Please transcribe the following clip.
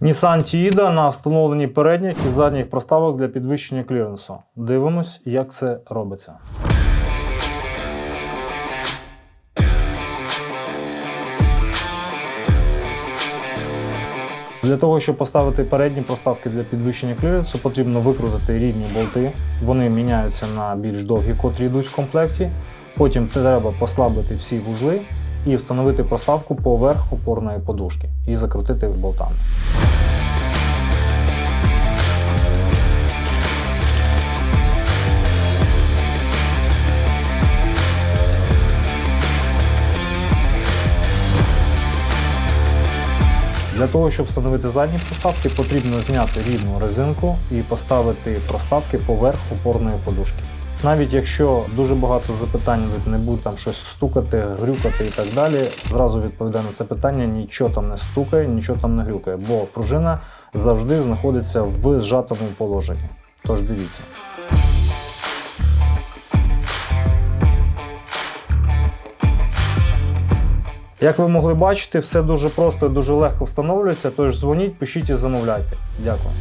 Nissan Tiida на встановленні передніх і задніх проставок для підвищення кліренсу. Дивимось, як це робиться. Для того, щоб поставити передні проставки для підвищення кліренсу, потрібно викрутити рівні болти. Вони міняються на більш довгі, котрі йдуть в комплекті. Потім треба послабити всі вузли і встановити проставку поверх опорної подушки і закрутити болтами. Для того, щоб встановити задні проставки, потрібно зняти рівну резинку і поставити проставки поверх опорної подушки. Навіть якщо дуже багато запитань не буде там щось стукати, грюкати і так далі, зразу відповідаю на це питання: нічого там не стукає, нічого там не грюкає, бо пружина завжди знаходиться в зжатому положенні. Тож дивіться. Як ви могли бачити, все дуже просто і дуже легко встановлюється. Тож дзвоніть, пишіть і замовляйте. Дякую.